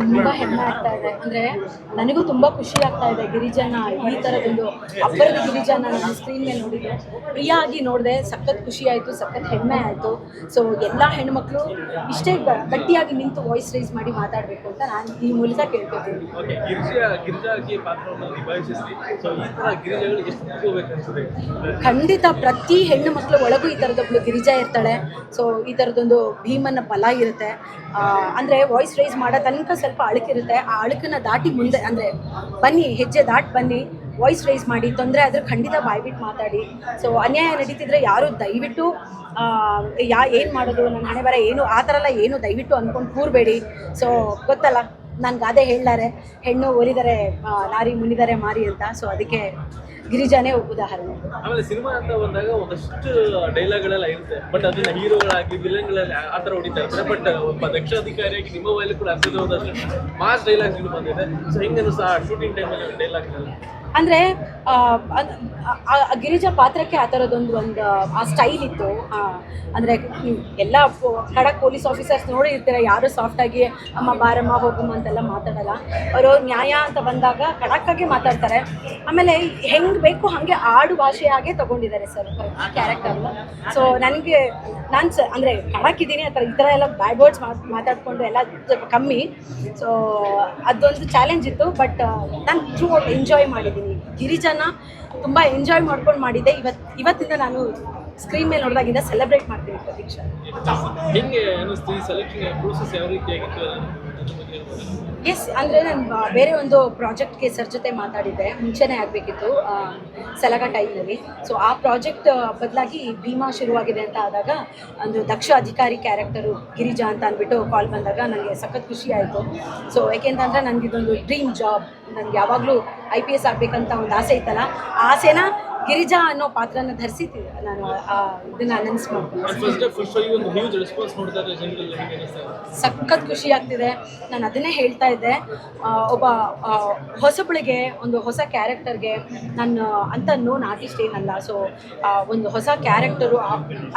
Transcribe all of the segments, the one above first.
ತುಂಬಾ ಹೆಮ್ಮೆ ಆಗ್ತಾ ಇದೆ. ಅಂದ್ರೆ ನನಗೂ ತುಂಬಾ ಖುಷಿ ಆಗ್ತಾ ಇದೆ ಗಿರಿಜನ ಈ ತರದೊಂದು ಅಬ್ಬರದ ಗಿರಿಜನ ನಾನು ಸ್ಕ್ರೀನ್ ಮೇಲೆ ನೋಡಿದ್ದೆ ಪ್ರಿಯ ಆಗಿ ನೋಡಿದೆ ಸಖತ್ ಖುಷಿ ಆಯ್ತು ಸಖತ್ ಹೆಮ್ಮೆ ಆಯ್ತು. ಸೊ ಎಲ್ಲಾ ಹೆಣ್ಮಕ್ಳು ಇಷ್ಟೇ ಗಟ್ಟಿಯಾಗಿ ನಿಂತು ವಾಯ್ಸ್ ರೈಸ್ ಮಾಡಿ ಮಾತಾಡ್ಬೇಕು ಅಂತ ನಾನು ಈ ಮೂಲಕ ಕೇಳ್ಕೊತೀನಿ. ಖಂಡಿತ ಪ್ರತಿ ಹೆಣ್ಣು ಮಕ್ಕಳ ಒಳಗೂ ಈ ಥರದೊಬ್ಳು ಗಿರಿಜಾ ಇರ್ತಾಳೆ. ಸೊ ಈ ಥರದೊಂದು ಭೀಮನ ಬಲ ಇರುತ್ತೆ. ಅಂದರೆ ವಾಯ್ಸ್ ರೈಸ್ ಮಾಡೋ ತನಕ ಸ್ವಲ್ಪ ಅಳುಕಿರುತ್ತೆ ಆ ಅಳುಕನ್ನ ದಾಟಿ ಮುಂದೆ, ಅಂದ್ರೆ ಬನ್ನಿ, ಹೆಜ್ಜೆ ದಾಟಿ ಬನ್ನಿ ವಾಯ್ಸ್ ರೈಸ್ ಮಾಡಿ, ತೊಂದರೆ ಆದರೆ ಖಂಡಿತ ಬಾಯ್ಬಿಟ್ಟು ಮಾತಾಡಿ. ಸೊ ಅನ್ಯಾಯ ನಡೀತಿದ್ರೆ ಯಾರು ದಯವಿಟ್ಟು ಯಾ, ಏನು ಮಾಡೋದು, ನನ್ನ ಹಣೆ ಬರ ಏನು, ಆ ಥರ ಎಲ್ಲ ಏನು ದಯವಿಟ್ಟು ಅಂದ್ಕೊಂಡು ಕೂರಬೇಡಿ. ಸೊ ಗೊತ್ತಲ್ಲ ನಾನು ಗಾದೆ ಹೇಳ್ತಾರೆ ಹೆಣ್ಣು ಒಲಿದರೆ ಲಾರಿ ಮುನಿದರೆ ಮಾರಿ ಅಂತ. ಸೊ ಅದಕ್ಕೆ ಗಿರಿಜಾನೇ ಉದಾಹರಣೆ. ಆಮೇಲೆ ಸಿನಿಮಾ ಅಂತ ಬಂದಾಗ ಒಂದಷ್ಟು ಡೈಲಾಗ್ಗಳೆಲ್ಲ ಇರುತ್ತೆ. ಬಟ್ ಅದನ್ನ ಹೀರೋಗಳಾಗಿ ವಿಲನ್ಗಳಲ್ಲಿ ಆ ಥರ ಹೊಡಿತಾ ಇರ್ತಾರೆ. ಬಟ್ ಒಬ್ಬ ದಕ್ಷ ಅಧಿಕಾರಿಯಾಗಿ ನಿಮ್ಮ ವೈಲಿ ಕೂಡ ಅರ್ಥದ ಒಂದಷ್ಟು ಮಾಸ್ ಡೈಲಾಗ್ಗಳು ಬಂದಿದೆ. ಸೊ ಹೆಂಗೆ ಸಹ ಶೂಟಿಂಗ್ ಟೈಮಲ್ಲಿ ಡೈಲಾಗ್ ಅಂದರೆ ಗಿರಿಜಾ ಪಾತ್ರಕ್ಕೆ ಆ ಥರದೊಂದು ಒಂದು, ಆ ಸ್ಟೈಲ್ ಇತ್ತು. ಅಂದರೆ ಎಲ್ಲ ಖಡಕ್ ಪೊಲೀಸ್ ಆಫೀಸರ್ಸ್ ನೋಡಿರ್ತೀರ, ಯಾರು ಸಾಫ್ಟಾಗಿ ಅಮ್ಮ ಬಾರಮ್ಮ, ಹೋಗಮ್ಮ ಅಂತೆಲ್ಲ ಮಾತಾಡಲ್ಲ. ಅವರು ನ್ಯಾಯ ಅಂತ ಬಂದಾಗ ಖಡಕ್ಕಾಗಿ ಮಾತಾಡ್ತಾರೆ. ಆಮೇಲೆ ಹೆಂಗೆ ಬೇಕು ಹಾಗೆ ಆಡು ಭಾಷೆಯಾಗೆ ತಗೊಂಡಿದ್ದಾರೆ ಸರ್ ಕ್ಯಾರೆಕ್ಟರ್ನ ಸೊ ನನಗೆ, ನಾನು ಸ, ಅಂದರೆ ಖಡಕ್ ಇದ್ದೀನಿ ಆ ಥರ ಈ ಥರ ಎಲ್ಲ ಬ್ಯಾಡ್ ವರ್ಡ್ಸ್ ಮಾತಾಡ್ಕೊಂಡು ಎಲ್ಲ ಸ್ವಲ್ಪ ಕಮ್ಮಿ. ಸೊ ಅದೊಂದು ಚಾಲೆಂಜ್ ಇತ್ತು ಬಟ್ ನಾನು ಥ್ರೂ ಎಂಜಾಯ್ ಮಾಡಿದ್ದೀನಿ. ಗಿರಿಜನ ತುಂಬ ಎಂಜಾಯ್ ಮಾಡ್ಕೊಂಡು ಮಾಡಿದೆ. ಇವತ್ತು ಇವತ್ತಿಂದ ನಾನು ಸ್ಕ್ರೀನ್ ಮೇಲೆ ನೋಡಿದಾಗಿಂದ ಸೆಲೆಬ್ರೇಟ್ ಮಾಡ್ತೀನಿ ಪ್ರತೀಕ್ಷಾ ಹೆಂಗೆ ಅನ್ನಿಸ್ತು ಈ ಸೆಲೆಕ್ಷನ್ ಪ್ರೋಸೆಸ್ ಯಾವ ರೀತಿಯಾಗಿತ್ತು ಅದ್ರ ಬಗ್ಗೆ ಹೇಳ್ಬೋದಾ? ಎಸ್ ಅಂದರೆ ನಾನು ಬೇರೆ ಒಂದು ಪ್ರಾಜೆಕ್ಟ್ಗೆ ಸರ್ ಜೊತೆ ಮಾತಾಡಿದ್ದೆ. ಮುಂಚೆನೇ ಆಗಬೇಕಿತ್ತು ಸಲಗ ಟೈಮ್ನಲ್ಲಿ ಸೊ ಆ ಪ್ರಾಜೆಕ್ಟ್ ಬದಲಾಗಿ ಭೀಮಾ ಶುರುವಾಗಿದೆ ಅಂತ ಆದಾಗ ಒಂದು ದಕ್ಷ ಅಧಿಕಾರಿ ಕ್ಯಾರೆಕ್ಟರು ಗಿರಿಜಾ ಅಂತ ಅಂದ್ಬಿಟ್ಟು ಕಾಲ್ ಬಂದಾಗ ನನಗೆ ಸಖತ್ ಖುಷಿ ಆಯಿತು. ಸೊ ಯಾಕೆಂತಂದರೆ ನನಗಿದೊಂದು ಡ್ರೀಮ್ ಜಾಬ್ ನನಗೆ ಯಾವಾಗಲೂ ಐ ಪಿ ಎಸ್ ಆಗಬೇಕಂತ ಒಂದು ಆಸೆ ಇತ್ತಲ್ಲ ಆ ಆಸೆನ ಗಿರಿಜಾ ಅನ್ನೋ ಪಾತ್ರನ ಧರಿಸಿ ನಾನು ಆ ಇದನ್ನ ಅನೌನ್ಸ್ ಮಾಡ್ತೀನಿ. ಸಖತ್ ಖುಷಿ ಆಗ್ತಿದೆ. ನಾನು ಅದನ್ನೇ ಹೇಳ್ತಾ ಇದ್ದೆ. ಒಬ್ಬ ಹೊಸಬಳಿಗೆ ಒಂದು ಹೊಸ ಕ್ಯಾರೆಕ್ಟರ್ಗೆ ನಾನು ಅಂತ ನೋನ್ ಆರ್ಟಿಸ್ಟ್ ಏನಲ್ಲ ಸೊ ಒಂದು ಹೊಸ ಕ್ಯಾರೆಕ್ಟರು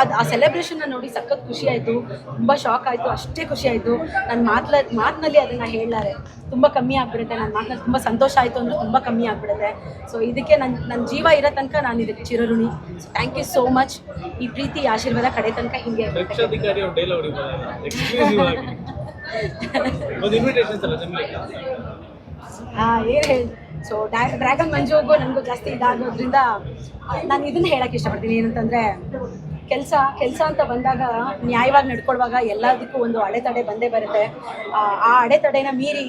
ಅದು ಆ ಸೆಲೆಬ್ರೇಷನ್ನ ನೋಡಿ ಸಖತ್ ಖುಷಿ ಆಯಿತು. ತುಂಬ ಶಾಕ್ ಆಯಿತು. ಅಷ್ಟೇ ಖುಷಿ ಆಯಿತು. ನನ್ನ ಮಾತ್ಲ ಮಾತಿನಲ್ಲಿ ಅದನ್ನು ಹೇಳಲಾರೆ. ತುಂಬ ಕಮ್ಮಿ ಆಗಿಬಿಡುತ್ತೆ. ನನ್ನ ಮಾತನ್ನ ತುಂಬ ಸಂತೋಷ ಆಯಿತು ಅಂದರೆ ತುಂಬ ಕಮ್ಮಿ ಆಗಿಬಿಡುತ್ತೆ. ಸೊ ಇದಕ್ಕೆ ನನ್ನ ನನ್ನ ಜೀವ ಇರೋ ತನಕ ನಾನು ಇದಕ್ಕೆ ಚಿರಋಣಿ. So thank you so much ಈ ಪ್ರೀತಿ ಆಶೀರ್ವಾದ ಕಡೆ ತನಕ ಹಿಂಗೆ ಏನು ಹೇಳಿ ಸೊ ಡ್ರ್ಯಾಗನ್ ಮಂಜುಗೂ ನನಗೂ ಜಾಸ್ತಿ ಇದಾಗೋದ್ರಿಂದ ನಾನು ಇದನ್ನು ಹೇಳಕ್ಕೆ ಇಷ್ಟಪಡ್ತೀನಿ. ಏನಂತಂದರೆ ಕೆಲಸ ಕೆಲಸ ಅಂತ ಬಂದಾಗ ನ್ಯಾಯವಾಗಿ ನಡ್ಕೊಳ್ಳುವಾಗ ಎಲ್ಲದಕ್ಕೂ ಒಂದು ಅಡೆತಡೆ ಬಂದೇ ಬರುತ್ತೆ. ಆ, ಅಡೆತಡೆನ ಮೀರಿ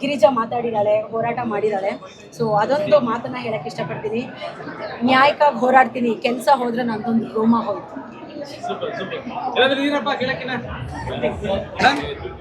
ಗಿರಿಜಾ ಮಾತಾಡಿದ್ದಾಳೆ ಹೋರಾಟ ಮಾಡಿದ್ದಾಳೆ ಸೊ ಅದೊಂದು ಮಾತನ್ನ ಹೇಳಕ್ಕೆ ಇಷ್ಟಪಡ್ತೀನಿ. ನ್ಯಾಯಕ್ಕಾಗಿ ಹೋರಾಡ್ತೀನಿ ಕೆಲಸ ಹೋದ್ರೆ ನಂದೊಂದು ರೋಮ ಹೋಯ್ತು